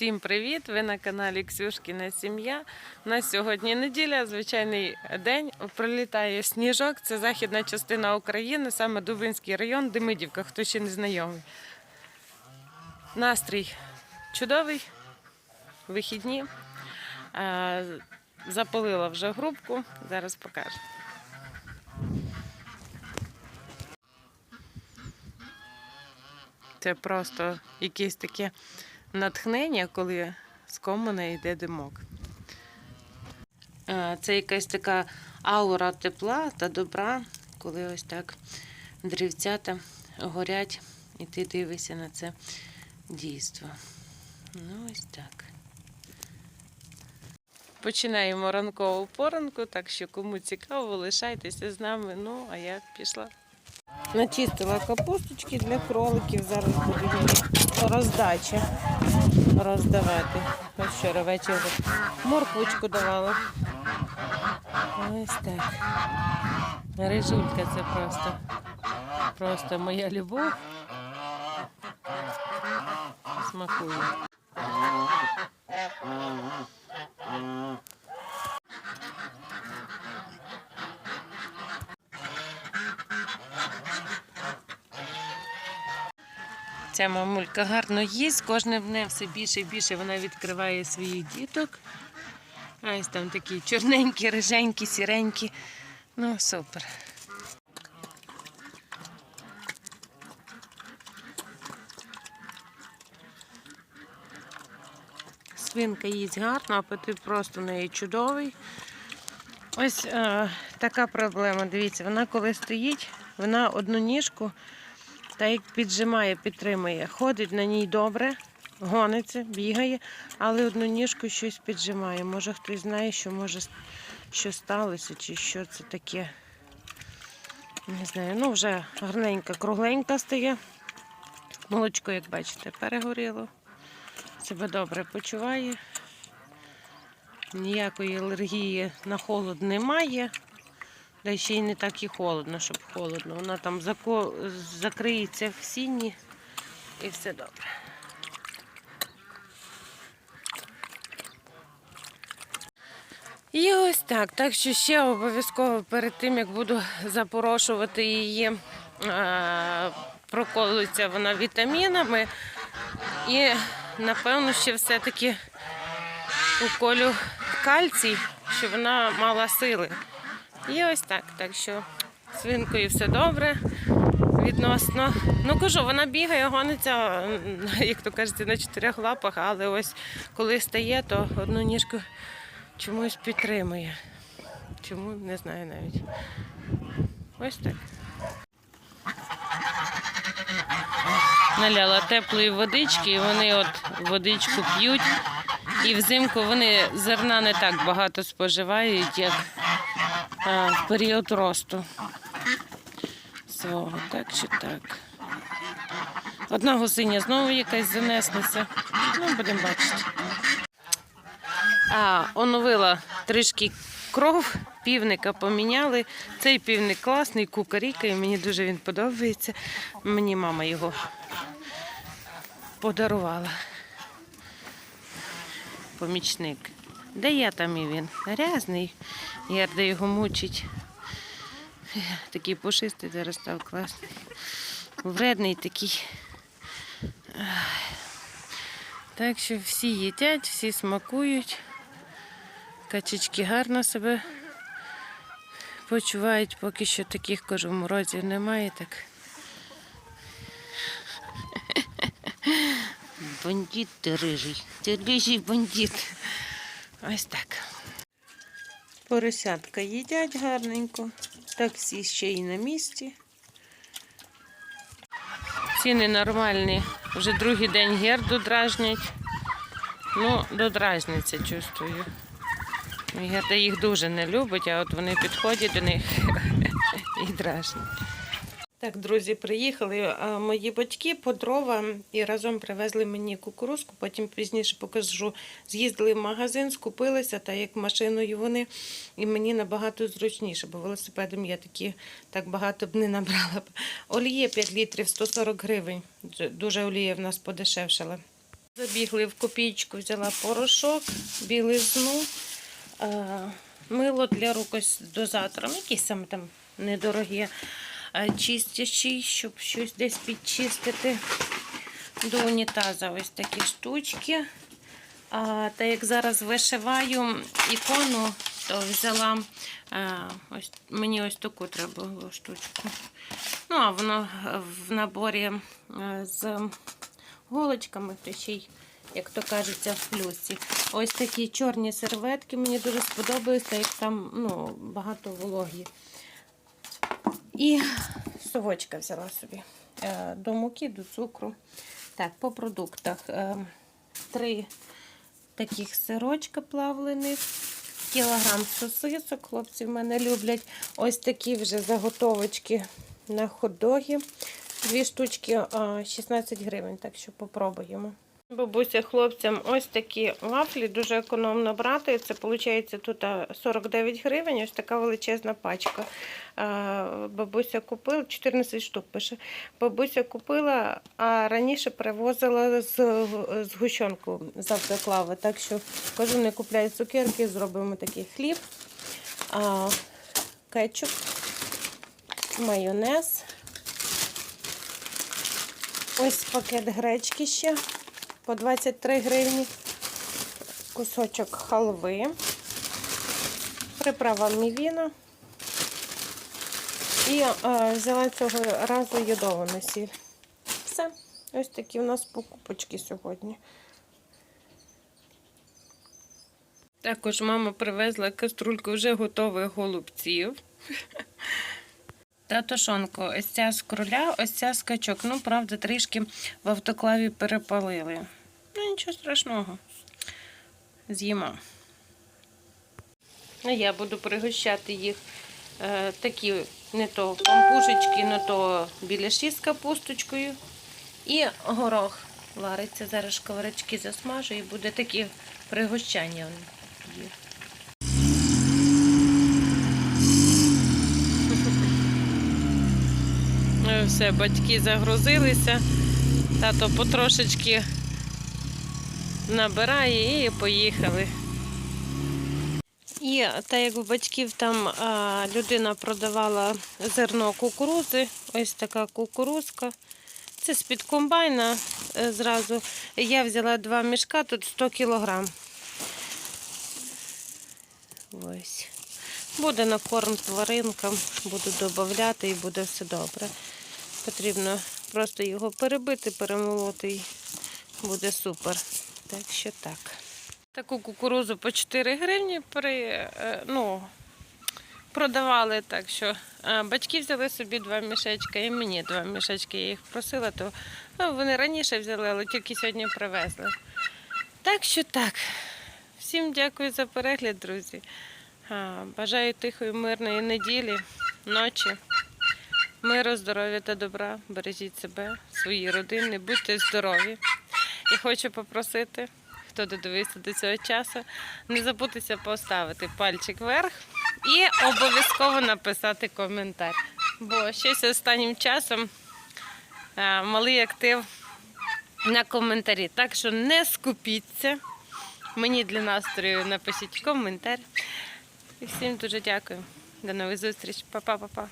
Всім привіт! Ви на каналі Ксюшкіна Сім'я. У нас сьогодні неділя, звичайний день. Прилітає сніжок. Це західна частина України, саме Дубинський район, Демидівка, хто ще не знайомий. Настрій чудовий, вихідні. Е, Запалила вже грубку, зараз покажу. Це просто якесь таке натхнення, коли з комина йде димок. Е, Це якась така аура тепла та добра, коли ось так дрівцята горять, і ти дивишся на це дійство. Ну, ось так. Починаємо ранкову поранку, так що кому цікаво, лишайтеся з нами. Ну, а я пішла. Начистила капусточки для кроликів. Зараз буду роздача роздавати. Вчора ввечері морквочку давала. Ось так. Рижулька це просто, просто моя любов. Смакує. Ця мамулька гарно їсть, кожне днем все більше і більше вона відкриває своїх діток. А ось там такі чорненькі, риженькі, сіренькі. Ну, супер. Свинка їсть гарно, апетит просто в неї чудовий. Ось е, така проблема. Дивіться, вона коли стоїть, вона одну ніжку та як піджимає, підтримує. Ходить на ній добре, гониться, бігає, але одну ніжку щось піджимає. Може хтось знає, що може що сталося, чи що це таке. Не знаю. Ну, вже гарненька, кругленька стає. Молочко, як бачите, перегоріло. Себе добре почуває. Ніякої алергії на холод немає. Та ще й не так і холодно, щоб холодно. Вона там зако... закриється в сіні і все добре. І ось так. Так що ще обов'язково перед тим, як буду запорошувати її, е, проколується вона вітамінами. І, напевно, ще все-таки уколю кальцій, щоб вона мала сили. І ось так. Так що свинкою все добре. Відносно. Ну кажу, вона бігає, гониться, як то кажете, на чотирьох лапах, але ось коли стає, то одну ніжку чомусь підтримує. Чому не знаю навіть. Ось так. Наляла теплої водички, і вони от водичку п'ють. І взимку вони зерна не так багато споживають, як в період росту свого. Так чи так. Одна гусиня знову якась занеслася. Ну, будемо бачити. А, оновила трішки кров, півника поміняли. Цей півник класний, кукарікає, мені дуже він подобається. Мені мама його подарувала. Помічник. Де я там і він? Грязний. Ярда його мучить. Такий пушистий зараз став класний. Вредний такий. Так що всі їдять, всі смакують. Качечки гарно себе почувають, поки що таких кажу, морозів немає. Так. Бандит ти рижий. Ти рижий бандит. Ось так. Поросятка їдять гарненько. Таксі ще й на місці. Ціни нормальні. Вже другий день герду дражнять. Ну, додражниця чувствую. Герда їх дуже не любить, а от вони підходять до них і дражнять. Так, друзі, приїхали мої батьки по дрова і разом привезли мені кукурузку, потім пізніше покажу. З'їздили в магазин, скупилися, та як машиною вони, і мені набагато зручніше, бо велосипедом я такі так багато б не набрала б. Олія 5 літрів, 140 гривень. Дуже олія в нас подешевшала. Забігли в копійку, взяла порошок, білизну, е, мило для рук ось дозатором, якісь саме там недорогі, е, чистячі, щоб щось десь підчистити. До унітаза ось такі штучки. А, та як зараз вишиваю ікону, то взяла е, ось, мені ось таку треба було штучку. Ну, а воно в наборі е, з голочками, то ще й, як то кажеться, в плюсі. Ось такі чорні серветки мені дуже сподобались, так як там ну, багато вологі. І совочка взяла собі е, до муки, до цукру. Так, по продуктах. Е, Три таких сирочка плавлених, кілограм сосисок. Хлопці в мене люблять. Ось такі вже заготовочки на хот-доги. Дві штучки 16 гривень, так що попробуємо. Бабуся хлопцям ось такі вафлі дуже економно брати. Це виходить тут 49 гривень, ось така величезна пачка. Бабуся купила 14 штук пише. Бабуся купила, а раніше привозила з згущенку з автоклави. Так що кажу, не купляй цукерки, зробимо такий хліб, кетчуп, майонез. Ось пакет гречки ще по 23 гривні. Кусочок халви. Приправа мівіна. І е, взяла цього разу йодовану сіль. Все. Ось такі у нас покупочки сьогодні. Також мама привезла каструльку вже готових голубців. Та тушонку, ось ця з кроля, ось ця з качок. Ну, правда, трішки в автоклаві перепалили. Ну, нічого страшного. З'їмо. Я буду пригощати їх е, такі не то пампушечки, не то біляші з капусточкою. І горох вариться. Зараз шкварочки засмажу і буде такі пригощання. їх. Ну, Все, батьки загрузилися. Тато потрошечки набирає і поїхали. І так як у батьків там а, людина продавала зерно кукурузи, ось така кукурузка. Це з-під комбайна е, зразу. Я взяла два мішка, тут 100 кілограм. Ось. Буде на корм тваринкам, буду додати і буде все добре. Потрібно просто його перебити, перемолоти і буде супер. Так що так. Таку кукурузу по 4 гривні при, е, ну, продавали, так що е, батьки взяли собі два мішечка і мені два мішечки. Я їх просила, то ну, вони раніше взяли, але тільки сьогодні привезли. Так що так. Всім дякую за перегляд, друзі. Бажаю тихої, мирної неділі, ночі, миру, здоров'я та добра. Бережіть себе, свої родини, будьте здорові. І хочу попросити, хто додивився до цього часу, не забудьтеся поставити пальчик вверх і обов'язково написати коментар. Бо щось останнім часом малий актив на коментарі. Так що не скупіться. Мені для настрою напишіть коментар. І всім дуже дякую. До нових зустріч. Па-па-па-па.